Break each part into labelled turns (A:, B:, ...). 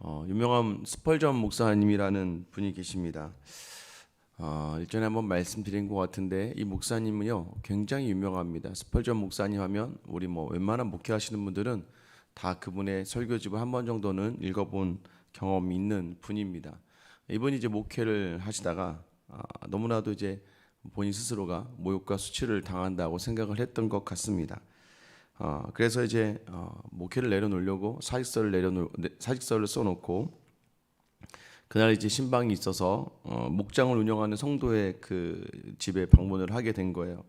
A: 어, 유명한 스펄전 목사님이라는 분이 계십니다. 어, 일전에 한번 말씀드린 것 같은데 이 목사님은요 굉장히 유명합니다. 스펄전 목사님 하면 우리 뭐 웬만한 목회하시는 분들은 다 그분의 설교집을 한 번 정도는 읽어본 경험이 있는 분입니다. 이분이 이제 목회를 하시다가 아, 너무나도 이제 본인 스스로가 모욕과 수치를 당한다고 생각을 했던 것 같습니다. 어, 그래서 이제 어, 목회를 내려놓으려고 사직서를 내려놓 네, 사직서를 써놓고 그날 이제 신방이 있어서 어, 목장을 운영하는 성도의 그 집에 방문을 하게 된 거예요.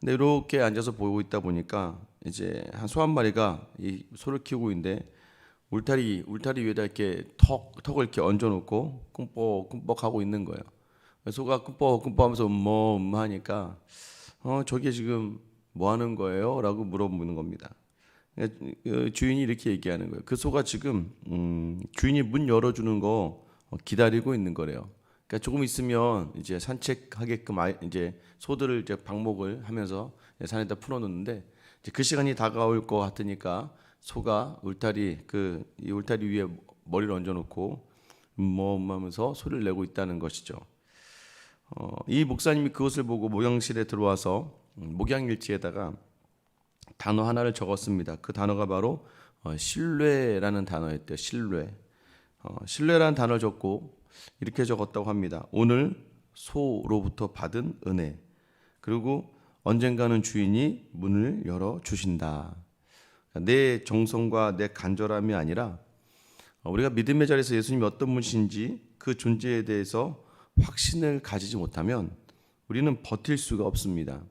A: 근데 이렇게 앉아서 보고 있다 보니까 이제 한 소 한 마리가 이 소를 키우고 있는데 울타리 울타리 위에다 이렇게 턱 턱을 이렇게 얹어놓고 끔뻑끔뻑 하고 있는 거예요. 소가 끔뻑끔뻑하면서 음모 음하니까 어 저게 지금 뭐 하는 거예요?라고 물어보는 겁니다. 그 주인이 이렇게 얘기하는 거예요. 그 소가 지금 음, 주인이 문 열어주는 거 어, 기다리고 있는 거래요. 그러니까 조금 있으면 이제 산책하게끔 아이- 이제 소들을 이제 방목을 하면서 산에다 풀어놓는데 그 시간이 다가올 것 같으니까 소가 울타리 그 이 울타리 위에 머리를 얹어놓고 음모음하면서 소리를 내고 있다는 것이죠. 어, 이 목사님이 그것을 보고 목양실에 들어와서 음, 목양일지에다가 단어 하나를 적었습니다. 그 단어가 바로 어, 신뢰라는 단어였대요. 신뢰. 어, 신뢰라는 단어를 적고 이렇게 적었다고 합니다. 오늘 소로부터 받은 은혜. 그리고 언젠가는 주인이 문을 열어 주신다. 내 정성과 내 간절함이 아니라 어, 우리가 믿음의 자리에서 예수님이 어떤 분이신지 그 존재에 대해서 확신을 가지지 못하면 우리는 버틸 수가 없습니다.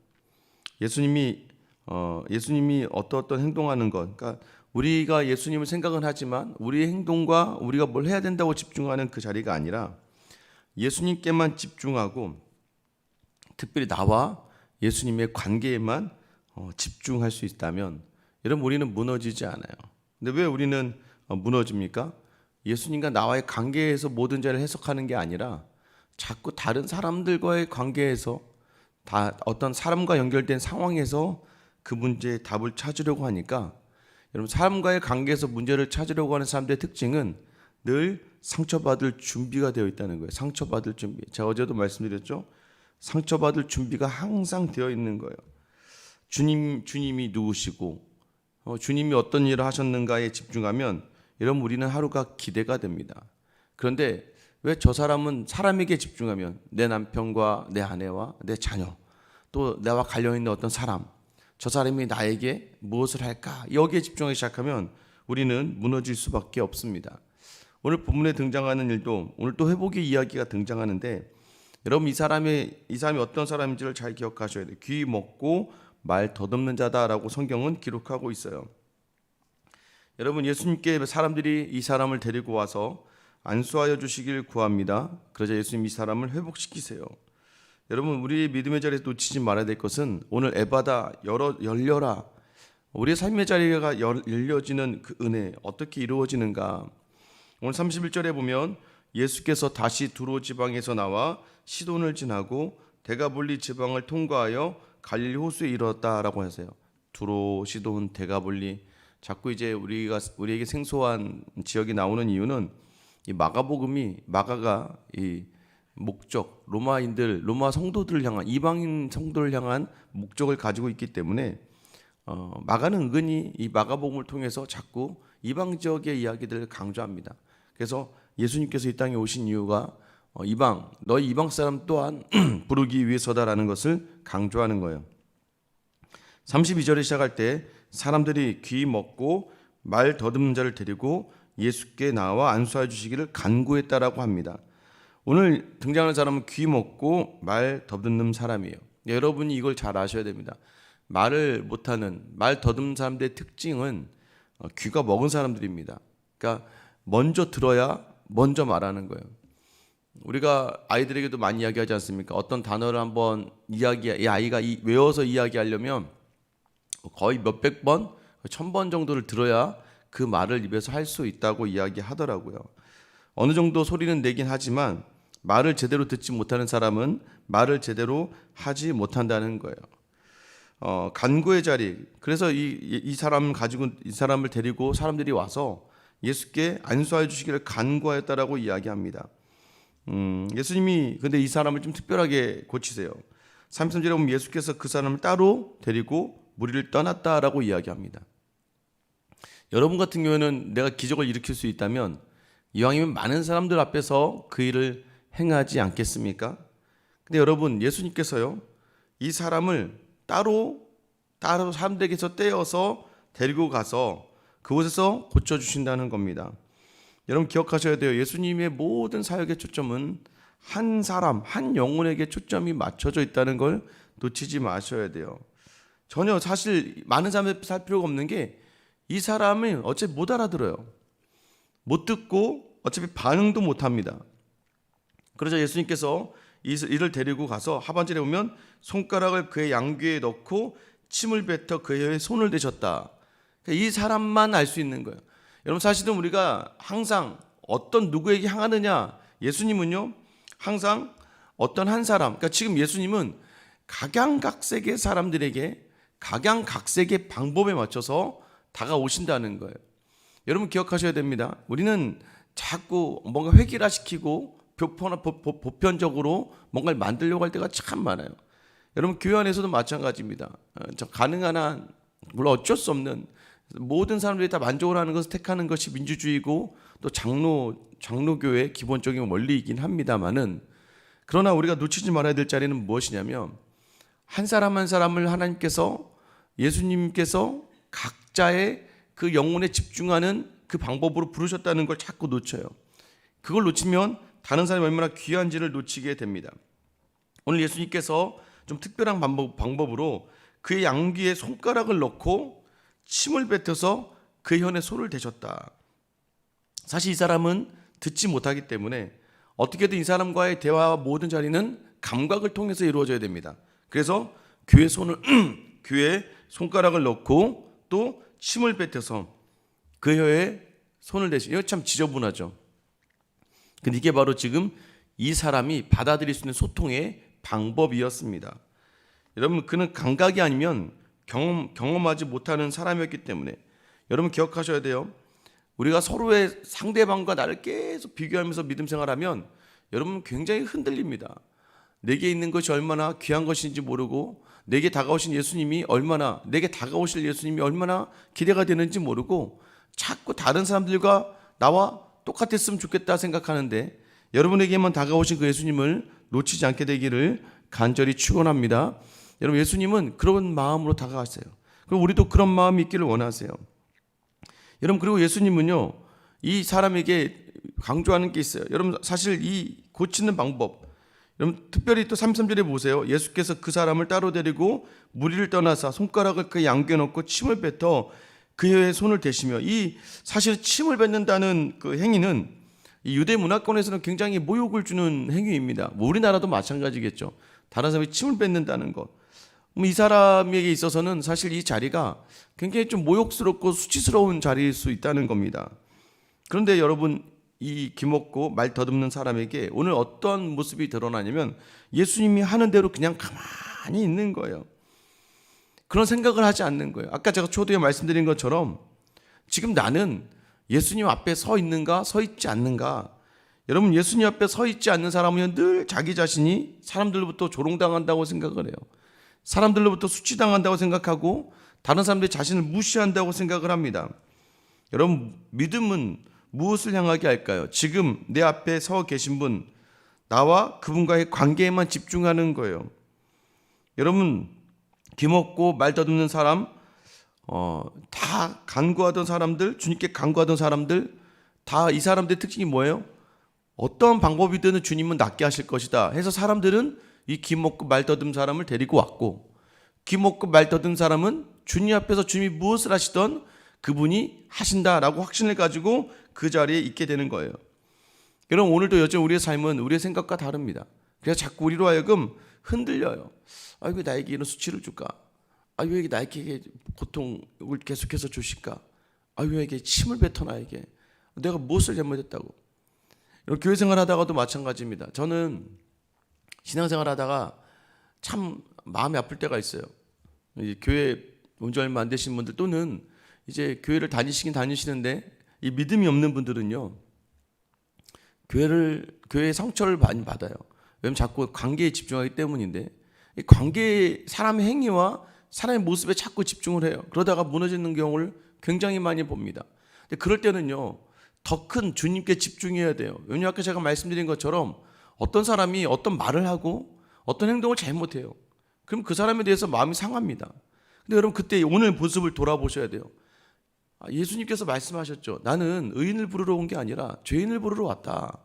A: 예수님이 어, 예수님이 어떤 어떤 행동하는 것, 그러니까 우리가 예수님을 생각은 하지만 우리의 행동과 우리가 뭘 해야 된다고 집중하는 그 자리가 아니라 예수님께만 집중하고 특별히 나와 예수님의 관계에만 어, 집중할 수 있다면 여러분 우리는 무너지지 않아요. 근데 왜 우리는 어, 무너집니까? 예수님과 나와의 관계에서 모든 자를 해석하는 게 아니라 자꾸 다른 사람들과의 관계에서 다 어떤 사람과 연결된 상황에서 그 문제의 답을 찾으려고 하니까 여러분 사람과의 관계에서 문제를 찾으려고 하는 사람들의 특징은 늘 상처받을 준비가 되어 있다는 거예요. 상처받을 준비. 제가 어제도 말씀드렸죠. 상처받을 준비가 항상 되어 있는 거예요. 주님 주님이 누구시고 어, 주님이 어떤 일을 하셨는가에 집중하면 여러분 우리는 하루가 기대가 됩니다. 그런데 왜 저 사람은 사람에게 집중하면 내 남편과 내 아내와 내 자녀 또 나와 관련 있는 어떤 사람 저 사람이 나에게 무엇을 할까 여기에 집중하기 시작하면 우리는 무너질 수밖에 없습니다. 오늘 본문에 등장하는 일도 오늘 또 회복의 이야기가 등장하는데 여러분 이 사람이 이 사람이 어떤 사람인지를 잘 기억하셔야 돼요. 귀 먹고 말 더듬는 자다라고 성경은 기록하고 있어요. 여러분 예수님께 사람들이 이 사람을 데리고 와서 안수하여 주시길 구합니다. 그러자 예수님 이 사람을 회복시키세요. 여러분 우리 믿음의 자리에서 놓치지 말아야 될 것은 오늘 에바다 열어 열려라. 우리의 삶의 자리가 열- 열려지는 그 은혜 어떻게 이루어지는가? 오늘 31절에 보면 예수께서 다시 두로 지방에서 나와 시돈을 지나고 대가볼리 지방을 통과하여 갈릴리 호수에 이르렀다라고 하세요. 두로, 시돈, 대가볼리 자꾸 이제 우리가 우리에게 생소한 지역이 나오는 이유는 이 마가복음이 마가가 이 목적 로마인들 로마 성도들을 향한 이방인 성도를 향한 목적을 가지고 있기 때문에 어, 마가는 은근히 이 마가복음을 통해서 자꾸 이방 지역의 이야기들을 강조합니다. 그래서 예수님께서 이 땅에 오신 이유가 어, 이방 너희 이방 사람 또한 부르기 위해서다라는 것을 강조하는 거예요. 32절에 시작할 때 사람들이 귀 먹고 말 더듬는 자를 데리고 예수께 나와 안수해 주시기를 간구했다라고 합니다. 오늘 등장하는 사람은 귀 먹고 말 더듬는 사람이에요. 여러분이 이걸 잘 아셔야 됩니다. 말을 못하는 말 더듬는 사람들의 특징은 어, 귀가 먹은 사람들입니다. 그러니까 먼저 들어야 먼저 말하는 거예요. 우리가 아이들에게도 많이 이야기하지 않습니까? 어떤 단어를 한번 이야기, 이 아이가 이- 외워서 이야기하려면 거의 몇백 번, 천 번 정도를 들어야 그 말을 입에서 할 수 있다고 이야기하더라고요. 어느 정도 소리는 내긴 하지만 말을 제대로 듣지 못하는 사람은 말을 제대로 하지 못한다는 거예요. 어, 간구의 자리. 그래서 이, 이- 이 사람 가지고 이 사람을 데리고 사람들이 와서 예수께 안수하여 주시기를 간구하였다라고 이야기합니다. 음, 예수님이 근데 이 사람을 좀 특별하게 고치세요. 33절에 보면 예수께서 그 사람을 따로 데리고 무리를 떠났다라고 이야기합니다. 여러분 같은 경우에는 내가 기적을 일으킬 수 있다면 이왕이면 많은 사람들 앞에서 그 일을 행하지 않겠습니까? 근데 여러분 예수님께서요 이 사람을 따로 따로 사람들에게서 떼어서 데리고 가서 그곳에서 고쳐 주신다는 겁니다. 여러분 기억하셔야 돼요. 예수님의 모든 사역의 초점은 한 사람, 한 영혼에게 초점이 맞춰져 있다는 걸 놓치지 마셔야 돼요. 전혀 사실 많은 사람들 살 필요가 없는 게 이 사람을 어차피 못 알아들어요. 못 듣고 어차피 반응도 못 합니다. 그러자 예수님께서 이- 이를 데리고 가서 하반절에 보면 손가락을 그의 양귀에 넣고 침을 뱉어 그의 손을 대셨다. 그러니까 이 사람만 알 수 있는 거예요. 여러분 사실은 우리가 항상 어떤 누구에게 향하느냐 예수님은요 항상 어떤 한 사람 그러니까 지금 예수님은 각양각색의 사람들에게 각양각색의 방법에 맞춰서 다가오신다는 거예요. 여러분 기억하셔야 됩니다. 우리는 자꾸 뭔가 획일화시키고 교포나 보- 보- 보편적으로 뭔가를 만들려고 할 때가 참 많아요. 여러분 교회 안에서도 마찬가지입니다. 어, 저 가능한 한 물론 어쩔 수 없는 모든 사람들이 다 만족을 하는 것을 택하는 것이 민주주의고 또 장로 장로교의 기본적인 원리이긴 합니다만은 그러나 우리가 놓치지 말아야 될 자리는 무엇이냐면 한 사람 한 사람을 하나님께서 예수님께서 각 자의 그 영혼에 집중하는 그 방법으로 부르셨다는 걸 자꾸 놓쳐요. 그걸 놓치면 다른 사람이 얼마나 귀한지를 놓치게 됩니다. 오늘 예수님께서 좀 특별한 방법, 방법으로 그의 양귀에 손가락을 넣고 침을 뱉어서 그 현에 손을 대셨다. 사실 이 사람은 듣지 못하기 때문에 어떻게든 이 사람과의 대화와 모든 자리는 감각을 통해서 이루어져야 됩니다. 그래서 귀에 손을 귀에 손가락을 넣고 또 침을 뱉어서 그 혀에 손을 대시. 이거 참 지저분하죠. 근데 이게 바로 지금 이 사람이 받아들일 수 있는 소통의 방법이었습니다. 여러분 그는 감각이 아니면 경험 경험하지 못하는 사람이었기 때문에 여러분 기억하셔야 돼요. 우리가 서로의 상대방과 나를 계속 비교하면서 믿음 생활하면 여러분 굉장히 흔들립니다. 내게 있는 것이 얼마나 귀한 것인지 모르고 내게 다가오신 예수님이 얼마나 내게 다가오실 예수님이 얼마나 기대가 되는지 모르고 자꾸 다른 사람들과 나와 똑같았으면 좋겠다 생각하는데 여러분에게만 다가오신 그 예수님을 놓치지 않게 되기를 간절히 축원합니다. 여러분 예수님은 그런 마음으로 다가가세요. 그럼 우리도 그런 마음이 있기를 원하세요. 여러분 그리고 예수님은요 이 사람에게 강조하는 게 있어요. 여러분 사실 이 고치는 방법 여러분 특별히 또 33절에 보세요. 예수께서 그 사람을 따로 데리고 무리를 떠나서 손가락을 그 양귀에 넣고 침을 뱉어 그의 손을 대시며 이 사실 침을 뱉는다는 그 행위는 이 유대 문화권에서는 굉장히 모욕을 주는 행위입니다. 뭐 우리나라도 마찬가지겠죠. 다른 사람이 침을 뱉는다는 것. 그럼 이 사람에게 있어서는 사실 이 자리가 굉장히 좀 모욕스럽고 수치스러운 자리일 수 있다는 겁니다. 그런데 여러분 이 기먹고 말 더듬는 사람에게 오늘 어떤 모습이 드러나냐면 예수님이 하는 대로 그냥 가만히 있는 거예요. 그런 생각을 하지 않는 거예요. 아까 제가 초대에 말씀드린 것처럼 지금 나는 예수님 앞에 서 있는가 서 있지 않는가 여러분 예수님 앞에 서 있지 않는 사람은 늘 자기 자신이 사람들로부터 조롱당한다고 생각을 해요. 사람들로부터 수치당한다고 생각하고 다른 사람들이 자신을 무시한다고 생각을 합니다. 여러분 믿음은 무엇을 향하게 할까요? 지금 내 앞에 서 계신 분 나와 그분과의 관계에만 집중하는 거예요. 여러분 기먹고 말 더듬는 사람 어, 다 간구하던 사람들 주님께 간구하던 사람들 다 이 사람들의 특징이 뭐예요? 어떤 방법이든 주님은 낫게 하실 것이다 해서 사람들은 이 기먹고 말 더듬 사람을 데리고 왔고 기먹고 말 더듬 사람은 주님 앞에서 주님이 무엇을 하시던 그분이 하신다라고 확신을 가지고 그 자리에 있게 되는 거예요. 여러분 오늘도 여전히 우리의 삶은 우리의 생각과 다릅니다. 그래서 자꾸 우리로 하여금 흔들려요. 아, 왜 나에게 이런 수치를 줄까? 아, 왜 나에게 고통을 계속해서 주실까? 아, 왜 이게 침을 뱉어 나에게? 내가 무엇을 잘못했다고? 여러분 교회 생활 하다가도 마찬가지입니다. 저는 신앙생활 하다가 참 마음이 아플 때가 있어요. 교회 온 지 얼마 안 되신 분들 또는 이제 교회를 다니시긴 다니시는데 이 믿음이 없는 분들은요. 교회를 교회의 상처를 많이 받아요. 왜냐면 자꾸 관계에 집중하기 때문인데 이 관계 사람의 행위와 사람의 모습에 자꾸 집중을 해요. 그러다가 무너지는 경우를 굉장히 많이 봅니다. 근데 그럴 때는요. 더 큰 주님께 집중해야 돼요. 왜냐하면 아까 제가 말씀드린 것처럼 어떤 사람이 어떤 말을 하고 어떤 행동을 잘못해요. 그럼 그 사람에 대해서 마음이 상합니다. 근데 여러분 그때 오늘 모습을 돌아보셔야 돼요. 아, 예수님께서 말씀하셨죠. 나는 의인을 부르러 온 게 아니라 죄인을 부르러 왔다.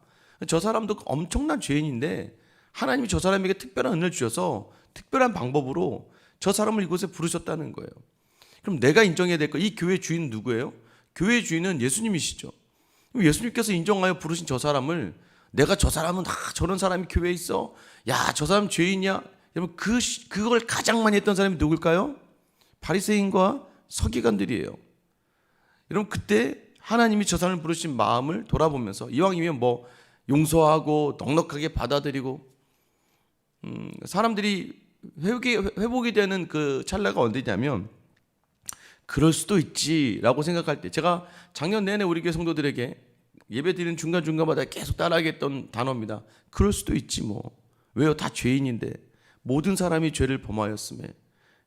A: 저 사람도 엄청난 죄인인데 하나님이 저 사람에게 특별한 은혜를 주셔서 특별한 방법으로 저 사람을 이곳에 부르셨다는 거예요. 그럼 내가 인정해야 될 거, 이 교회 주인은 누구예요? 교회 주인은 예수님이시죠. 예수님께서 인정하여 부르신 저 사람을 내가 저 사람은 아, 저런 사람이 교회에 있어. 야, 저 사람 죄인이야. 여러분 그 시- 그걸 가장 많이 했던 사람이 누굴까요? 바리새인과 서기관들이에요. 여러분 그때 하나님이 저 사람을 부르신 마음을 돌아보면서 이왕이면 뭐 용서하고 넉넉하게 받아들이고 음, 사람들이 회복이, 회복이 되는 그 찰나가 언제냐면 그럴 수도 있지라고 생각할 때 제가 작년 내내 우리 교회 성도들에게 예배 드리는 중간중간마다 계속 따라하게 했던 단어입니다. 그럴 수도 있지 뭐. 왜요? 다 죄인인데 모든 사람이 죄를 범하였음에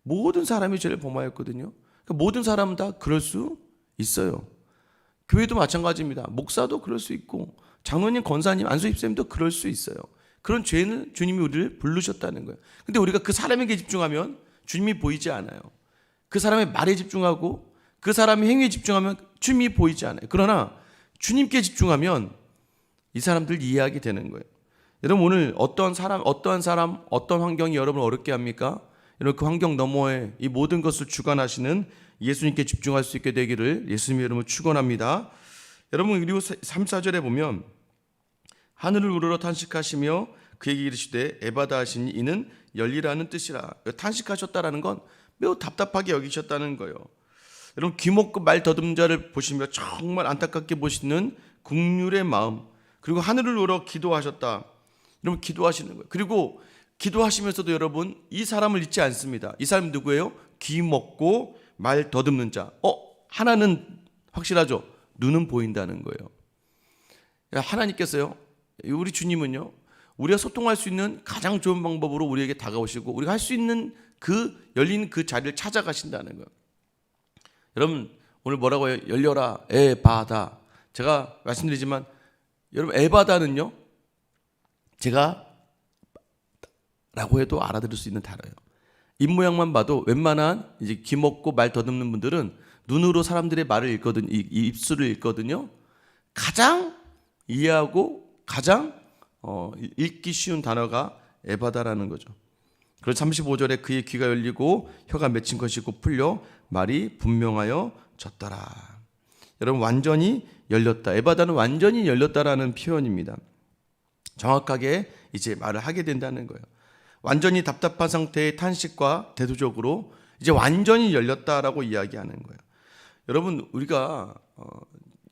A: 모든 사람이 죄를 범하였거든요. 그러니까 모든 사람은 다 그럴 수 있어요. 교회도 마찬가지입니다. 목사도 그럴 수 있고 장로님, 권사님, 안수입사님도 그럴 수 있어요. 그런 죄는 주님이 우리를 부르셨다는 거예요. 근데 우리가 그 사람에게 집중하면 주님이 보이지 않아요. 그 사람의 말에 집중하고 그 사람의 행위에 집중하면 주님이 보이지 않아요. 그러나 주님께 집중하면 이 사람들 이해하게 되는 거예요. 여러분 오늘 어떠한 사람, 어떠한 사람, 어떤 환경이 여러분을 어렵게 합니까? 여러분 그 환경 너머에 이 모든 것을 주관하시는 예수님께 집중할 수 있게 되기를 예수님의 이름으로 축원합니다. 여러분 그리고 3, 4절에 보면 하늘을 우러러 탄식하시며 그에게 이르시되 에바다 하시니 이는 열리라는 뜻이라. 탄식하셨다라는 건 매우 답답하게 여기셨다는 거예요. 여러분 귀먹고 말 더듬는 자를 보시며 정말 안타깝게 보시는 국률의 마음 그리고 하늘을 우러 기도하셨다. 여러분 기도하시는 거예요. 그리고 기도하시면서도 여러분 이 사람을 잊지 않습니다. 이 사람 누구예요? 귀 먹고 말 더듬는 자. 어 하나는 확실하죠. 눈은 보인다는 거예요. 야, 하나님께서요. 우리 주님은요. 우리가 소통할 수 있는 가장 좋은 방법으로 우리에게 다가오시고 우리가 할 수 있는 그 열린 그 자리를 찾아가신다는 거예요. 여러분 오늘 뭐라고 해요? 열려라 에바다. 제가 말씀드리지만 여러분 에바다는요. 제가 라고 해도 알아들을 수 있는 단어예요. 입 모양만 봐도 웬만한 이제 귀먹고 말 더듬는 분들은 눈으로 사람들의 말을 읽거든, 이- 이 입술을 읽거든요. 가장 이해하고 가장 어, 읽기 쉬운 단어가 에바다라는 거죠. 그래서 35절에 그의 귀가 열리고 혀가 맺힌 것이고 풀려 말이 분명하여 졌더라. 여러분 완전히 열렸다. 에바다는 완전히 열렸다라는 표현입니다. 정확하게 이제 말을 하게 된다는 거예요. 완전히 답답한 상태의 탄식과 대조적으로 이제 완전히 열렸다라고 이야기하는 거예요. 여러분 우리가 어,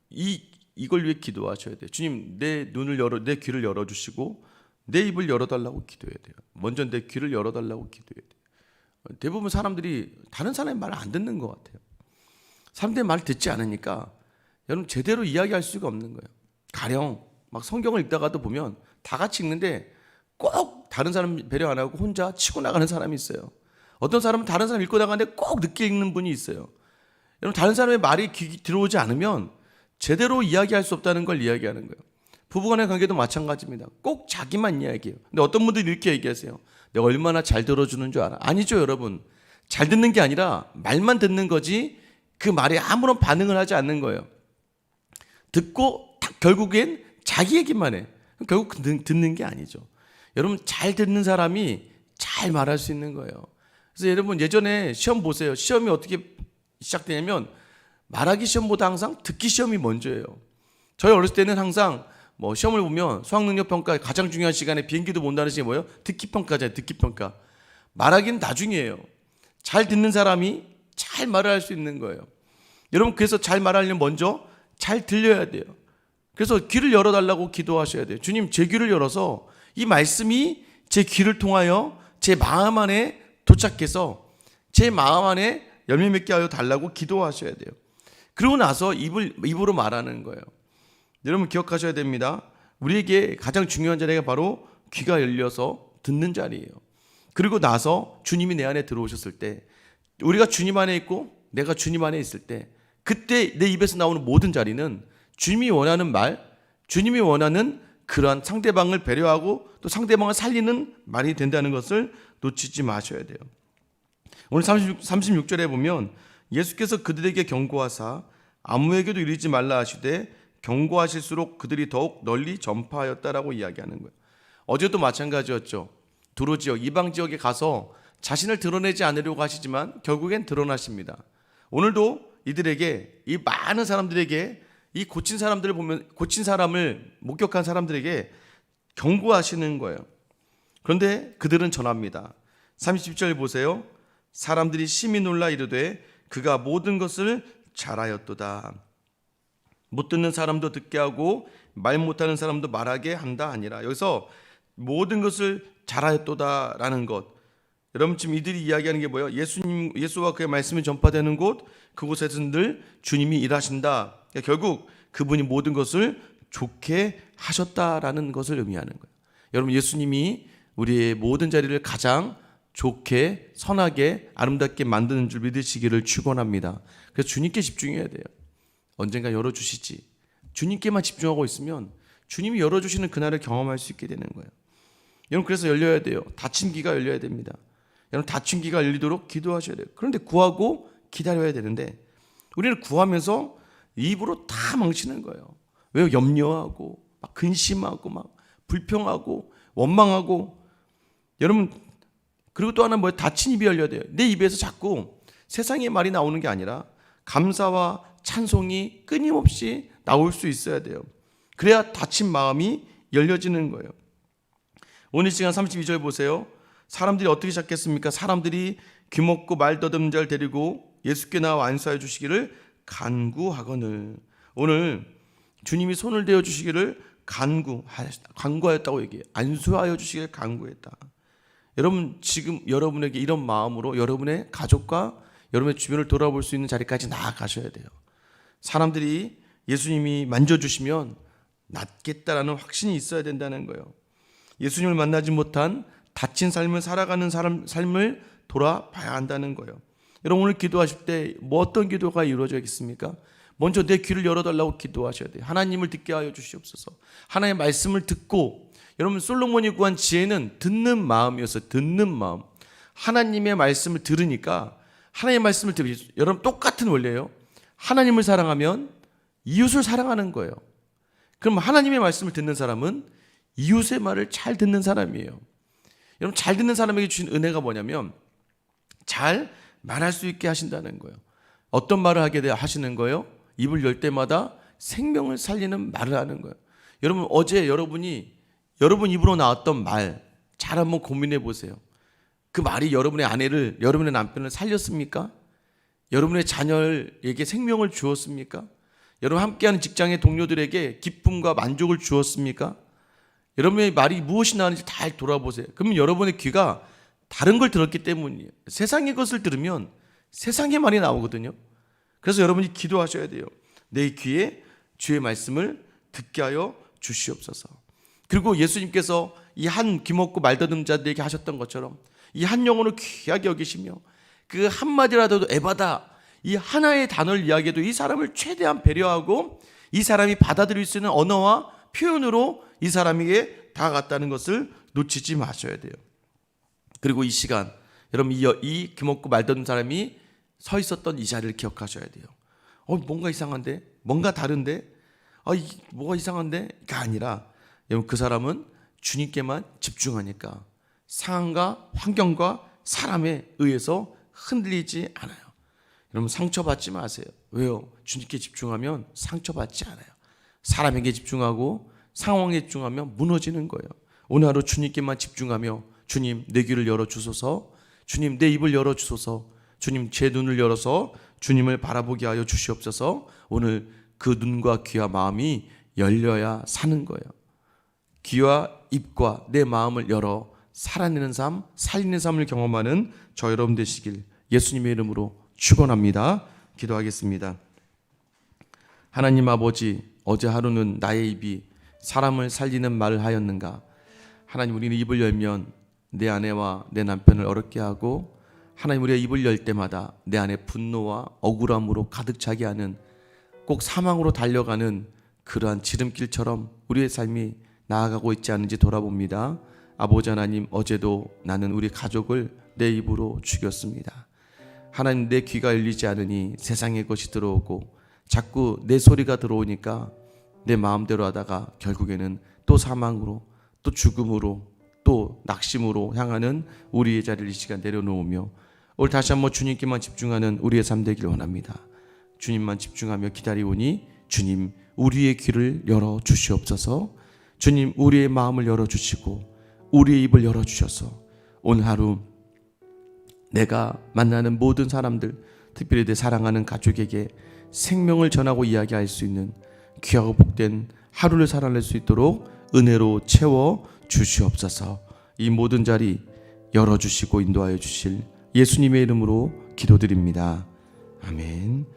A: 이 이걸 위해 기도하셔야 돼요. 주님 내 눈을 열어 내 귀를 열어 주시고 내 입을 열어 달라고 기도해야 돼요. 먼저 내 귀를 열어 달라고 기도해야 돼요. 어, 대부분 사람들이 다른 사람의 말을 안 듣는 것 같아요. 사람들의 말을 듣지 않으니까 여러분 제대로 이야기할 수가 없는 거예요. 가령 막 성경을 읽다가도 보면 다 같이 읽는데 꼭 다른 사람 배려 안 하고 혼자 치고 나가는 사람이 있어요. 어떤 사람은 다른 사람 읽고 나가는데 꼭 늦게 읽는 분이 있어요. 여러분 다른 사람의 말이 귀 들어오지 않으면 제대로 이야기할 수 없다는 걸 이야기하는 거예요. 부부간의 관계도 마찬가지입니다. 꼭 자기만 이야기해요. 근데 어떤 분들이 이렇게 얘기하세요. 내가 얼마나 잘 들어주는 줄 알아? 아니죠, 여러분. 잘 듣는 게 아니라 말만 듣는 거지 그 말에 아무런 반응을 하지 않는 거예요. 듣고 다- 결국엔 자기 얘기만 해. 결국 듣는 게 아니죠. 여러분 잘 듣는 사람이 잘 말할 수 있는 거예요. 그래서 여러분 예전에 시험 보세요. 시험이 어떻게 시작되냐면 말하기 시험보다 항상 듣기 시험이 먼저예요. 저희 어렸을 때는 항상 뭐 시험을 보면 수학능력 평가 가장 중요한 시간에 비행기도 못 나는 시간이 뭐예요? 듣기 평가잖아요. 듣기 평가. 말하기는 나중이에요. 잘 듣는 사람이 잘 말을 할 수 있는 거예요. 여러분 그래서 잘 말하려면 먼저 잘 들려야 돼요. 그래서 귀를 열어달라고 기도하셔야 돼요. 주님 제 귀를 열어서 이 말씀이 제 귀를 통하여 제 마음 안에 도착해서 제 마음 안에 열매 맺게 하여 달라고 기도하셔야 돼요. 그러고 나서 입을 입으로 말하는 거예요. 여러분 기억하셔야 됩니다. 우리에게 가장 중요한 자리가 바로 귀가 열려서 듣는 자리예요. 그리고 나서 주님이 내 안에 들어오셨을 때 우리가 주님 안에 있고 내가 주님 안에 있을 때 그때 내 입에서 나오는 모든 자리는 주님이 원하는 말, 주님이 원하는 그러한 상대방을 배려하고 또 상대방을 살리는 말이 된다는 것을 놓치지 마셔야 돼요. 오늘 36, 36절에 보면 예수께서 그들에게 경고하사 아무에게도 이르지 말라 하시되 경고하실수록 그들이 더욱 널리 전파하였다라고 이야기하는 거예요. 어제도 마찬가지였죠. 두로 지역, 이방 지역에 가서 자신을 드러내지 않으려고 하시지만 결국엔 드러나십니다. 오늘도 이들에게 이 많은 사람들에게 이 고친 사람들을 보면 고친 사람을 목격한 사람들에게 경고하시는 거예요. 그런데 그들은 전합니다. 30절 보세요. 사람들이 심히 놀라 이르되 그가 모든 것을 잘하였도다. 못 듣는 사람도 듣게 하고 말 못하는 사람도 말하게 한다 아니라 여기서 모든 것을 잘하였도다라는 것. 여러분 지금 이들이 이야기하는 게 뭐예요? 예수님 예수와 그의 말씀이 전파되는 곳 그곳에서는 늘 주님이 일하신다. 그러니까 결국 그분이 모든 것을 좋게 하셨다라는 것을 의미하는 거예요. 여러분 예수님이 우리의 모든 자리를 가장 좋게 선하게 아름답게 만드는 줄 믿으시기를 축원합니다. 그래서 주님께 집중해야 돼요. 언젠가 열어 주시지. 주님께만 집중하고 있으면 주님이 열어 주시는 그날을 경험할 수 있게 되는 거예요. 여러분 그래서 열려야 돼요. 닫힌 귀가 열려야 됩니다. 여러분 귀가 열리도록 기도하셔야 돼요. 그런데 구하고 기다려야 되는데 우리는 구하면서 입으로 다 망치는 거예요. 왜 염려하고 막 근심하고 막 불평하고 원망하고 여러분 그리고 또 하나 뭐예요? 닫힌 입이 열려야 돼요. 내 입에서 자꾸 세상의 말이 나오는 게 아니라 감사와 찬송이 끊임없이 나올 수 있어야 돼요. 그래야 닫힌 마음이 열려지는 거예요. 오늘 시간 32절 보세요. 사람들이 어떻게 시작했습니까? 사람들이 귀먹고 말 더듬는 자를 데리고 예수께 나와 안수하여 주시기를 간구하거늘. 오늘 주님이 손을 대어 주시기를 간구 간구하였다고 얘기해요. 안수하여 주시기를 간구했다. 여러분 지금 여러분에게 이런 마음으로 여러분의 가족과 여러분의 주변을 돌아볼 수 있는 자리까지 나아가셔야 돼요. 사람들이 예수님이 만져주시면 낫겠다라는 확신이 있어야 된다는 거예요. 예수님을 만나지 못한 다친 삶을 살아가는 사람 삶을 돌아봐야 한다는 거예요. 여러분 오늘 기도하실 때 뭐 어떤 기도가 이루어져야겠습니까? 먼저 내 귀를 열어달라고 기도하셔야 돼요. 하나님을 듣게 하여 주시옵소서. 하나님의 말씀을 듣고 여러분 솔로몬이 구한 지혜는 듣는 마음이어서 듣는 마음. 하나님의 말씀을 들으니까 하나님의 말씀을 들으 여러분 똑같은 원리예요. 하나님을 사랑하면 이웃을 사랑하는 거예요. 그럼 하나님의 말씀을 듣는 사람은 이웃의 말을 잘 듣는 사람이에요. 여러분 잘 듣는 사람에게 주신 은혜가 뭐냐면 잘 말할 수 있게 하신다는 거예요. 어떤 말을 하게 돼 하시는 거예요? 입을 열 때마다 생명을 살리는 말을 하는 거예요. 여러분 어제 여러분이 여러분 입으로 나왔던 말 잘 한번 고민해 보세요. 그 말이 여러분의 아내를 여러분의 남편을 살렸습니까? 여러분의 자녀에게 생명을 주었습니까? 여러분 함께하는 직장의 동료들에게 기쁨과 만족을 주었습니까? 여러분의 말이 무엇이 나는지 잘 돌아보세요. 그러면 여러분의 귀가 다른 걸 들었기 때문이에요. 세상의 것을 들으면 세상의 말이 나오거든요. 그래서 여러분이 기도하셔야 돼요. 내 귀에 주의 말씀을 듣게 하여 주시옵소서. 그리고 예수님께서 이 한 귀먹고 말더듬 자들에게 하셨던 것처럼 이 한 영혼을 귀하게 여기시며 그 한마디라도 에바다 이 하나의 단어를 이야기해도 이 사람을 최대한 배려하고 이 사람이 받아들일 수 있는 언어와 표현으로 이 사람에게 다가갔다는 것을 놓치지 마셔야 돼요. 그리고 이 시간 여러분 이, 이 귀먹고 말더듬 사람이 서 있었던 이 자리를 기억하셔야 돼요. 어 뭔가 이상한데 뭔가 다른데 아 이, 뭐가 이상한데가 아니라 여러분 그 사람은 주님께만 집중하니까 상황과 환경과 사람에 의해서 흔들리지 않아요. 여러분 상처받지 마세요. 왜요? 주님께 집중하면 상처받지 않아요. 사람에게 집중하고 상황에 집중하면 무너지는 거예요. 오늘 하루 주님께만 집중하며 주님 내 귀를 열어 주소서. 주님 내 입을 열어 주소서. 주님 제 눈을 열어서 주님을 바라보게 하여 주시옵소서. 오늘 그 눈과 귀와 마음이 열려야 사는 거예요. 귀와 입과 내 마음을 열어 살아내는 삶, 살리는 삶을 경험하는 저 여러분 되시길 예수님의 이름으로 축원합니다. 기도하겠습니다. 하나님 아버지 어제 하루는 나의 입이 사람을 살리는 말을 하였는가 하나님 우리는 입을 열면 내 아내와 내 남편을 어렵게 하고 하나님 우리가 입을 열 때마다 내 안에 분노와 억울함으로 가득 차게 하는 꼭 사망으로 달려가는 그러한 지름길처럼 우리의 삶이 나아가고 있지 않은지 돌아봅니다. 아버지 하나님 어제도 나는 우리 가족을 내 입으로 죽였습니다. 하나님 내 귀가 열리지 않으니 세상의 것이 들어오고 자꾸 내 소리가 들어오니까 내 마음대로 하다가 결국에는 또 사망으로 또 죽음으로 또 낙심으로 향하는 우리의 자리를 이 시간 내려놓으며 오늘 다시 한번 주님께만 집중하는 우리의 삶 되길 원합니다. 주님만 집중하며 기다리오니 주님 우리의 귀를 열어 주시옵소서. 주님 우리의 마음을 열어 주시고 우리의 입을 열어 주셔서 오늘 하루 내가 만나는 모든 사람들 특별히 내 사랑하는 가족에게 생명을 전하고 이야기할 수 있는 귀하고 복된 하루를 살아낼 수 있도록 은혜로 채워 주시옵소서. 이 모든 자리 열어 주시고 인도하여 주실 예수님의 이름으로 기도드립니다. 아멘.